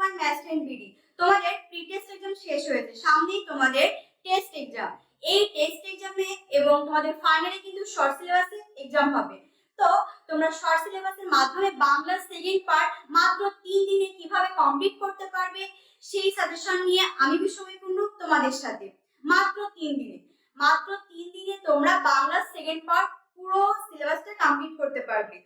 My math and তোমাদের pre test exam শেষ হয়েছে, সামনেই তোমাদের টেস্ট এক্সাম এই টেস্ট এক্সামে এবং তোমাদের ফাইনালে কিন্তু শর্ট সিলেবাসে এক্সাম হবে। তো, তোমরা শর্ট সিলেবাসের মাধ্যমে বাংলা সেকেন্ড পার্ট মাত্র তিন দিনে কীভাবে কমপ্লিট করতে পারবে, সেই সাজেশন নিয়ে আমি বিশ্ববিপূর্ণ তোমাদের সাথে। মাত্র তিন দিনে। মাত্র তিন দিনে তোমরা বাংলা সেকেন্ড পার্ট পুরো সিলেবাসটা কমপ্লিট করতে পারবে।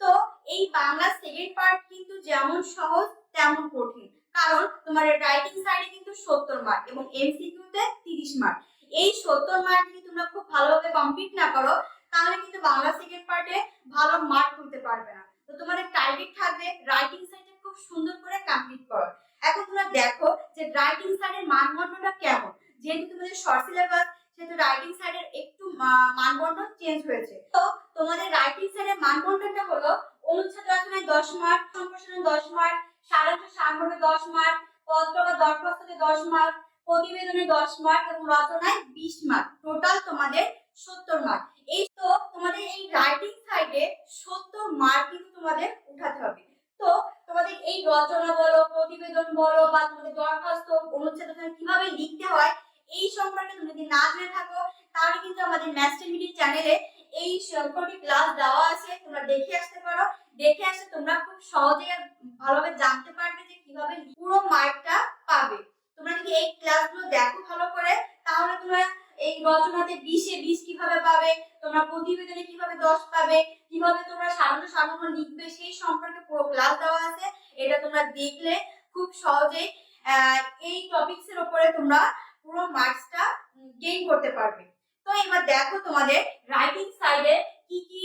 তো এই বাংলা সেকেন্ড পার্ট কিন্তু যেমন সহজ, তেমন কঠিন। কারণ তোমার রাইটিং সাইডে কিন্তু সত্তর মার্ক এবং এমসিকিউতে তিরিশ মার্ক এই সত্তর মার্ক যদি তোমরা খুব ভালোভাবে কমপ্লিট না করো, তাহলে কিন্তু বাংলা সেকেন্ড পার্টে ভালো মার্ক তুলতে পারবে না। তো তোমাদের টার্গেট থাকবে রাইটিং সাইডে খুব সুন্দর করে কমপ্লিট করো। এখন তোমরা দেখো যে রাইটিং সাইডের মানদণ্ডটা কেমন। যেহেতু তোমাদের শর্ট সিলেবাস সেহেতু রাইটিং সাইডের একটু মা- মানবন্ধন চেঞ্জ হয়েছে। তো তোমাদের রাইটিং সাইডের মানবন্ধনটা হলো অনুচ্ছেদ রচনায় দশ মার্ক সম্প্রসারণে দশ মার্ক সারাংশ সারমর্মে দশ মার্ক পত্র বা দরখাস্ততে দশ মার্ক প্রতিবেদনে দশ মার্ক এবং রচনায় বিশ মার্ক টোটাল তোমাদের সত্তর মার্ক এই তো তোমাদের এই রাইটিং সাইডে সত্তর মার্ক কিন্তু তোমাদের উঠাতে হবে। তো তোমাদের এই রচনা বলো, প্রতিবেদন বলো বা তোমাদের দরখাস্ত, অনুচ্ছেদ কীভাবে লিখতে এই সম্পর্কে তুমি যদি না জেনে থাকো, তাহলে কিন্তু আমাদের ম্যাস্টার মিডিয়া চ্যানেলে এই সম্পর্কে ক্লাস দেওয়া আছে। তোমরা দেখে আসতে পারো। দেখে আসলে তোমরা খুব সহজে ভালোভাবে জানতে পারবে যে কীভাবে পুরো মার্কটা পাবে। তোমরা যদি এই ক্লাসগুলো দেখো ভালো করে, তাহলে তোমরা এই রচনাতে বিশে বিশ কীভাবে পাবে, তোমরা প্রতিবেদনে কীভাবে দশ পাবে, কীভাবে তোমরা সাধারণ সাধারণ লিখবে, সেই সম্পর্কে পুরো ক্লাস দেওয়া আছে। এটা তোমরা দেখলে খুব সহজেই এই টপিকস এর উপরে তোমরা পুরো মার্কসটা গেইন করতে পারবে। তো এবার দেখো তোমাদের রাইটিং সাইডে কি কি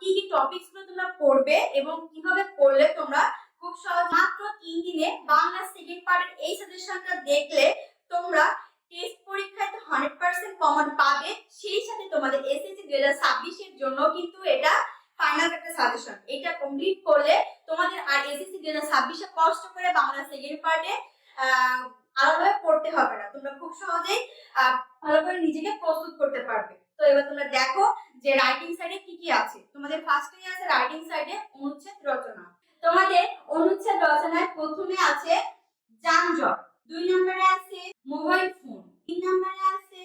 কি কি টপিকসগুলো তোমরা পড়বে এবং কীভাবে পড়লে তোমরা খুব সহজ মাত্র তিন দিনে বাংলা সেকেন্ড পার্টের এই সাজেশনটা দেখলে তোমরা টেস্ট পরীক্ষায় তো হান্ড্রেড পার্সেন্ট কমন পাবে। সেই সাথে তোমাদের এসএসসি দুই হাজার ছাব্বিশের জন্য কিন্তু এটা ফাইনাল একটা সাজেশন এটা কমপ্লিট করলে তোমাদের আর এসএসসি দুই হাজার ছাব্বিশে কষ্ট করে বাংলা সেকেন্ড পার্টে আলাদাভাবে পড়তে হবে না। তোমরা খুব সহজেই ভালো করে নিজেকে প্রস্তুত করতে পারবে। তো এবার তোমরা দেখো যে রাইটিং সাইডে কি কি আছে। তোমাদের ফার্স্টেই আছে রাইটিং সাইডে অনুচ্ছেদ রচনা। তোমাদের অনুচ্ছেদ রচনায় প্রথমে আছে যানজট। দুই নম্বরে আছে মোবাইল ফোন তিন নম্বরে আছে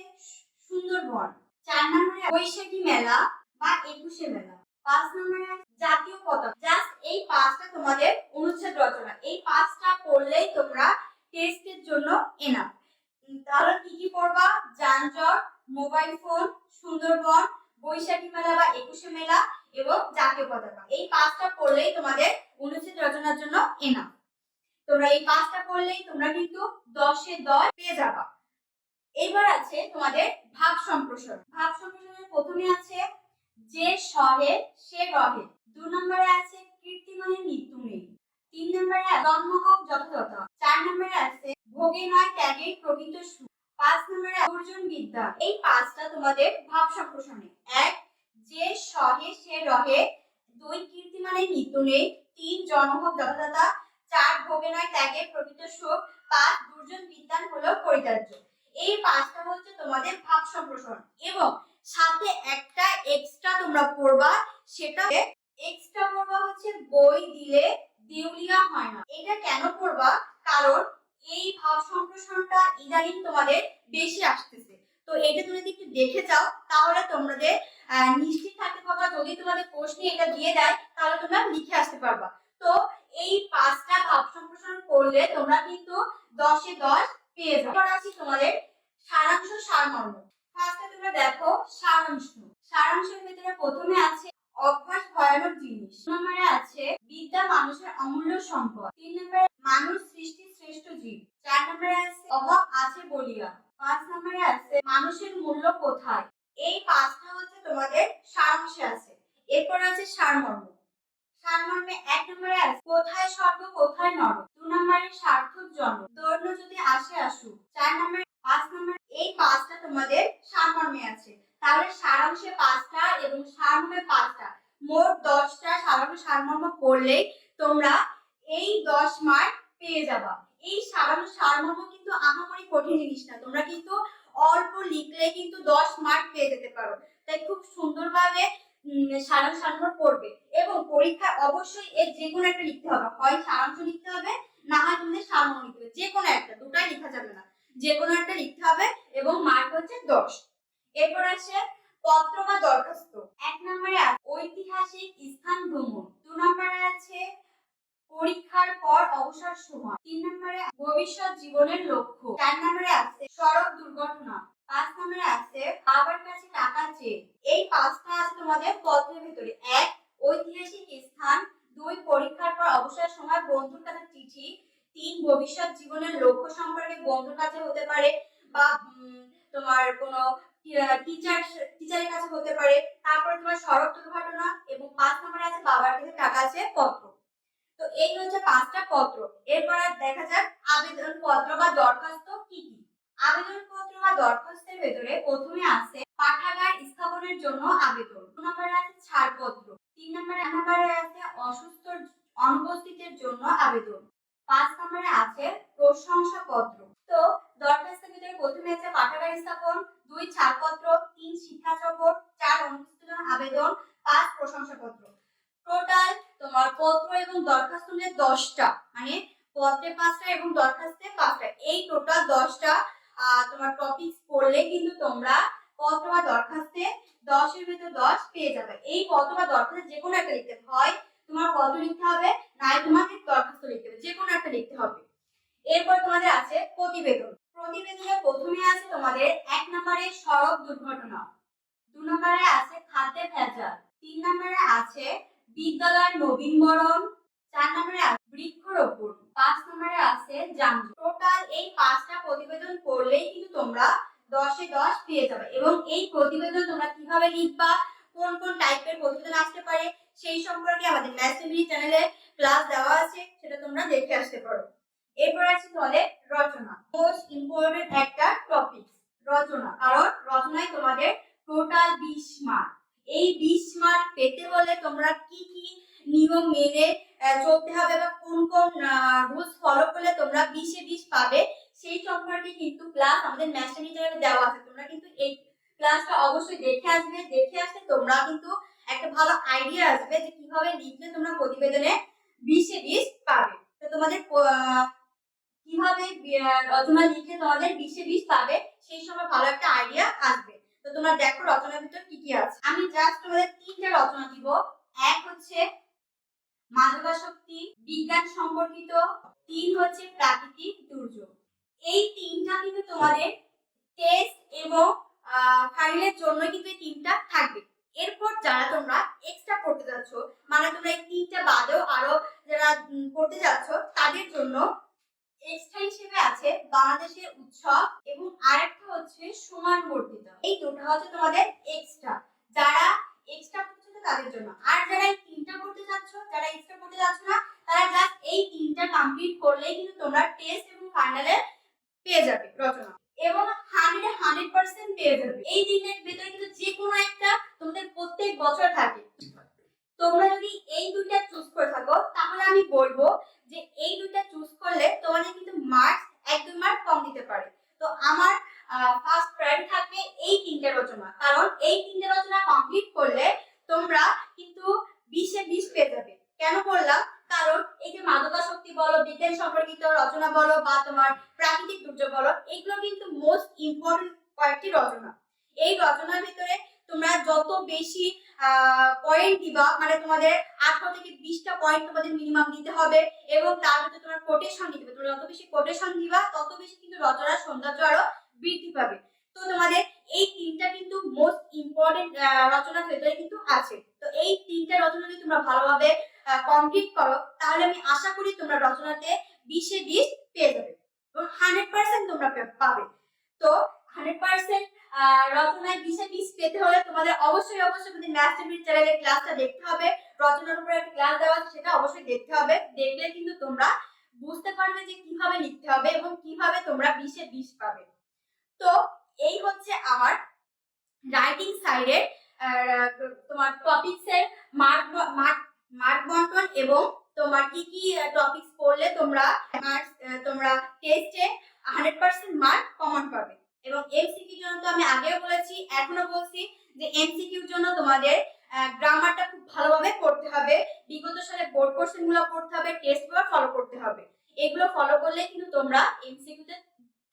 সুন্দরবন। চার নম্বরে বৈশাখী মেলা বা একুশে মেলা। পাঁচ নম্বরে আছে জাতীয় পতাকা। জাস্ট এই পাঁচটা তোমাদের অনুচ্ছেদ রচনা। এই পাঁচটা পড়লেই তোমরা টেস্টের জন্য এনাফ তাহলে কি কি পড়বা? যানজট মোবাইল ফোন সুন্দরবন, বৈশাখী মেলা বা একুশে মেলা এবং জাতীয় পতাকা। এই পাঁচটা পড়লেই তোমাদের অনুচ্ছেদ রচনার জন্য এনাফ তোমরা এই পাঁচটা পড়লেই তোমরা কিন্তু দশে দশ পেয়ে যাবা। এবার আছে তোমাদের ভাব সম্প্রসারণ। ভাব সম্প্রসারণের প্রথমে আছে, যে সহে সে রহে দু নম্বরে আছে কীর্তিমানের মৃত্যু নেই। তিন নম্বরে জন্ম হোক যথাযথ চার নম্বরে আছে ভোগে নয় ত্যাগে প্রকৃত সুখ, পাঁচ নম্বরে অর্জুন বিদ্যা। এই পাঁচটা তোমাদের ভাব সম্প্রসারণে এক, যে সহে সে রহে, দুই কীর্তিমানের মৃত্যু নেই, তিন হোক যথাযথা চার ভোগে নয় ত্যাগে প্রকৃত সুখ, পাঁচ দুর্জন বিদ্যান হলো পরিত্যাজ্য। এই পাঁচটা হচ্ছে তোমাদের ভাব সম্প্রসারণ এবং সাথে একটা এক্সট্রা তোমরা পড়বা, সেটা এক্সট্রা পড়বা হচ্ছে বই দিলে দেউলিয়া হয় না। এটা কেন করবা? কারণ এই ভাব সম্প্রসারণটা ইদানিং তোমাদের বেশি আসতেছে। তো এটা তুমি যদি একটু দেখে যাও, তাহলে তোমাদের নিশ্চিত থাকতে পারবা, যদি তোমাদের প্রশ্নে এটা দিয়ে দেয়, তাহলে তোমরা লিখে আসতে পারবা। তো এই পাঁচটা ভাব সম্প্রসারণ করলে তোমরা কিন্তু দশে দশ পেয়ে যাবে এবার আসি তোমাদের সারাংশ সারমর্ম। ফার্স্টে তোমরা দেখো সারাংশ। সারাংশের ভিতরে প্রথমে আছে অভ্যাস ভয়ানক জিনিস। নম্বরে আছে বিদ্যা মানুষের অমূল্য সম্পদ। তিন নম্বরে, মানুষ সৃষ্টি শ্রেষ্ঠ জীব। চার নম্বরে আছে, অভাব আছে বলিয়া। পাঁচ নম্বরে আছে, মানুষের মূল্য কোথায়? এই পাঁচটা হচ্ছে তোমাদের সারাংশে আছে। এরপর আছে সারমর্ম। সারমর্মে এক নম্বরে আছে, কোথায় স্বর্গ, কোথায় নরক দু নম্বরে সার্থক জন্ম দৈন্য যদি আসে, আসুক। চার নম্বরে, পাঁচ নম্বর, এই পাঁচটা তোমাদের সারমর্মে আছে। তাহলে সারাংশে পাঁচটা এবং সারমর্মে পাঁচটা। মোট দশটা সারাংশ সারমর্ম পড়লেই তোমরা এই দশ মার্ক পেয়ে যাবা। এই সারাংশ সারমর্ম কিন্তু আহামরি কঠিন জিনিস না, তোমরা কিন্তু অল্প লিখলে কিন্তু দশ মার্ক পেয়ে যেতে পারো। তাই খুব সুন্দরভাবে সারাংশ সারাংশ পড়বে এবং পরীক্ষায় অবশ্যই এর যে কোনো একটা লিখতে হবে। হয় সারাংশ লিখতে হবে, না হয় তোমাদের সারাংশ লিখতে হবে। যে কোনো একটা, দুটাই লেখা যাবে না। যে কোনো একটা লিখতে হবে এবং মার্ক হচ্ছে দশ এরপর আসে পত্র বা দরখাস্ত এক নম্বরে আছে ঐতিহাসিক স্থান ভ্রমণ দু নম্বরে আছে পরীক্ষার পর অবসর সময় তিন নম্বরে ভবিষ্যৎ জীবনের লক্ষ্য চার নম্বরে আছে সড়ক দুর্ঘটনা। পাঁচ নম্বরে আছে, বাবার কাছে টাকা চেয়ে। এই পাঁচটা আছে তোমাদের পত্রের ভিতরে। এক, ঐতিহাসিক স্থান। দুই, পরীক্ষার পর অবসর সময় বন্ধুর কাছে চিঠি। তিন, ভবিষ্যৎ জীবনের লক্ষ্য সম্পর্কে বন্ধুর কাছে হতে পারে বা তোমার কোনো টিচার টিচারের কাছে হতে পারে। তারপরে তোমার সড়ক দুর্ঘটনা এবং পাঁচ নম্বরে আছে বাবার কাছে টাকা আছে পত্র। তো এই হচ্ছে পাঁচটা পত্র। এরপর দেখা যাক আবেদন পত্র বা দরখাস্ত কি কি। আবেদন পত্র বা দরখাস্তের ভেতরে প্রথমে আছে পাঠাগার স্থাপনের জন্য আবেদন। দু নম্বরে আছে ছাড়পত্র। তিন নম্বরে নম্বরে আছে অসুস্থ অনুপস্থিতির জন্য আবেদন। পাঁচ নম্বরে আছে প্রশংসাপত্র। তো দরখাস্তের ভিতরে প্রথমে আছে পাঠাগার স্থাপন, দুই ছাড়পত্র, তিন শিক্ষা সফর চার অনুপস্থিতির জন্য আবেদন, পাঁচ প্রশংসাপত্র। টোটাল তোমার পত্র এবং দরখাস্ত মিলে দশটা। মানে পত্রে পাঁচটা এবং দরখাস্তে পাঁচটা। এই টোটাল দশটা তোমার টপিকস পড়লে কিন্তু তোমরা বা দরখাস্তে দশের ভিতর দশ পেয়ে যাবে। এই বা দরখাস্তে যে কোনো একটা লিখতে হয় তোমার পত্র লিখতে হবে, নাই তোমাকে দরখাস্ত লিখতে হবে, যে কোনো একটা লিখতে হবে। এরপর তোমাদের আছে প্রতিবেদন। প্রতিবেদনে প্রথমে আছে তোমাদের এক নম্বরে সড়ক দুর্ঘটনা। দু নম্বরে আছে খাদ্যে ভেজাল। তিন নম্বরে আছে বিদ্যালয়ের নবীনবরণ। চার নম্বরে আছে বৃক্ষরোপণ। পাঁচ নম্বরে আছে যানজট টোটাল এই পাঁচটা প্রতিবেদন পড়লেই কিন্তু তোমরা দশে দশ পেয়ে যাবে এবং এই প্রতিবেদন তোমরা কীভাবে লিখবা, কোন কোন টাইপের প্রতিবেদন আসতে পারে, সেই সম্পর্কে আমাদের ম্যাথমেটিক চ্যানেলে ক্লাস দেওয়া আছে, সেটা তোমরা দেখে আসতে পারো। এরপর আছে তোমাদের রচনা। মোস্ট ইম্পর্টেন্ট একটা টপিক রচনা। কারণ রচনায় তোমাদের টোটাল বিশ মার্ক এই বিশ মার্ক পেতে হলে তোমরা কি কি নিয়ম মেনে চলতে হবে বা কোন কোন রুলস ফলো করলে তোমরা বিশে বিশ পাবে, সেই সম্পর্কে কিন্তু ক্লাস আমাদের চ্যানেলে দেওয়া আছে। তোমরা কিন্তু এই ক্লাসটা অবশ্যই দেখে আসবে, দেখে আসলে তোমরা কিন্তু একটা ভালো আইডিয়া আসবে যে কীভাবে লিখলে তোমরা প্রতিবেদনে বিশে বিশ পাবে। তো তোমাদের কীভাবে রচনা লিখে তোমাদের বিশে বিশ পাবে, সেই সময় ভালো একটা আইডিয়া আসবে। তো তোমরা দেখো রচনার ভিতর কি কি আছে। আমি জাস্ট তোমাদের তিনটে রচনা দিব। এক হচ্ছে মাদকাসক্তি, বিজ্ঞান সম্পর্কিত তিন হচ্ছে প্রাকৃতিক দুর্যোগ। এই তিনটা কিন্তু তোমাদের টেস্ট এবং ফাইলের জন্য কিন্তু তিনটা থাকবে। এরপর যারা তোমরা এক্সট্রা পড়তে যাচ্ছ মানে তোমরা এই তিনটা বাদেও আরও যারা পড়তে যাচ্ছ, তাদের জন্য এক্সট্রা হিসেবে আছে বাংলাদেশের উৎসব এবং আরেকটা হচ্ছে সমান বর্ধিতা এই দুটো হচ্ছে তোমাদের এক্সট্রা যারা এক্সট্রা পড়তে তাদের জন্য। আর যারা তিনটা পড়তে যাচ্ছ যারা এক্সট্রা পড়তে যাচ্ছ না, তারা জাস্ট এই তিনটা কমপ্লিট করলেই কিন্তু তোমরা টেস্ট এবং ফাইনালে পেয়ে যাবে রচনা। এবং হান্ড্রেড হান্ড্রেড পার্সেন্ট পেয়ে যাবে। এই দিনের ভেতরে কিন্তু যে কোনো একটা তোমাদের প্রত্যেক বছর থাকে। তোমরা যদি এই দুইটা চুজ করে থাকো, তাহলে আমি বলব যে এই দুইটা চুজ করলে তোমাদের কিন্তু মার্কস এক দুই মার্ক কম দিতে পারে। তো আমার ফার্স্ট প্রায়োরিটি থাকবে এই তিনটে রচনা। কারণ এই তিনটে রচনা কমপ্লিট করলে তোমরা কিন্তু বিশে বিশ পেয়ে যাবে। কেন বললাম কারণ এই যে মাদকাসক্তি বলো, বিজ্ঞান সম্পর্কিত রচনা বলো, বা তোমার প্রাকৃতিক দুর্যোগ বলো, এগুলো কিন্তু মোস্ট ইম্পর্টেন্ট কয়েকটি রচনা। এই রচনার ভিতরে তোমরা যত বেশি পয়েন্ট দিবা মানে তোমাদের আঠারো থেকে বিশটা পয়েন্ট তোমাদের মিনিমাম দিতে হবে, এবং তার ভিতরে তোমার কোটেশন দিতে হবে। তোমরা যত বেশি কোটেশন দিবা, তত বেশি কিন্তু রচনার সৌন্দর্য আরও বৃদ্ধি পাবে। তো তোমাদের এই তিনটা কিন্তু মোস্ট ইম্পর্টেন্ট রচনার ভেতরে কিন্তু আছে। তো এই তিনটা রচনা যদি তোমরা ভালোভাবে কমপ্লিট করো, তাহলে আমি আশা করি তোমরা রচনাতে বিশে বিশ পেয়ে যাবে এবং হান্ড্রেড পার্সেন্ট তোমরা পাবে। তো হান্ড্রেড পার্সেন্ট রচনায় বিশে বিশ পেতে হলে তোমাদের অবশ্যই অবশ্যই আমাদের ম্যাথ টেবিল চ্যানেলের ক্লাসটা দেখতে হবে, রচনার উপরে একটা ক্লাস দেওয়া আছে, সেটা অবশ্যই দেখতে হবে। দেখলে কিন্তু তোমরা বুঝতে পারবে যে কীভাবে লিখতে হবে এবং কীভাবে তোমরা বিশে বিশ পাবে। তো এই হচ্ছে আমার রাইটিং সাইডের তোমার টপিকসের মার্ক মার্ক বন্টন এবং তোমার কি কি টপিকস পড়লে তোমরা তোমরা টেস্টে হান্ড্রেড পার্সেন্ট মার্ক কমন পাবে। এবং এমসিকিউর জন্য তো আমি আগেও বলেছি, এখনও বলছি যে এমসিকিউর জন্য তোমাদের গ্রামারটা খুব ভালোভাবে পড়তে হবে। বিগত সালে বোর্ড কোশ্চেনগুলো পড়তে হবে টেস্ট পেপার ফলো করতে হবে। এগুলো ফলো করলে কিন্তু তোমরা এমসিকিউতে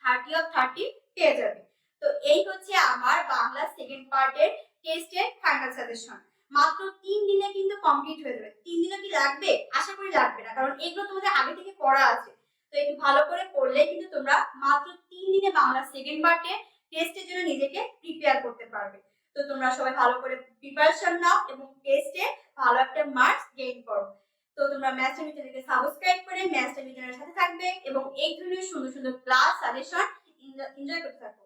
থার্টি অফ থার্টি পেয়ে যাবে। তো এই হচ্ছে আমার বাংলা সেকেন্ড পার্টের টেস্টের ফাইনাল সাজেশন মাত্র তিন দিনে কিন্তু কমপ্লিট হয়ে যাবে। তিন দিনে কি লাগবে? আশা করি লাগবে না, কারণ এগুলো তোমাদের আগে থেকে পড়া আছে। তো একটু ভালো করে পড়লে কিন্তু তোমরা মাত্র তিন দিনে বাংলা সেকেন্ড পার্টে টেস্টের জন্য নিজেকে প্রিপেয়ার করতে পারবে। তো তোমরা সবাই ভালো করে প্রিপারেশন নাও এবং টেস্টে ভালো একটা মার্কস গেইন করো। তো তোমরা ম্যাথ চ্যানেলকে সাবস্ক্রাইব করে ম্যাথ চ্যানেলের সাথে থাকবে এবং এই ধরনের সুন্দর সুন্দর ক্লাস সাজেশন এনজয় করতে থাকো।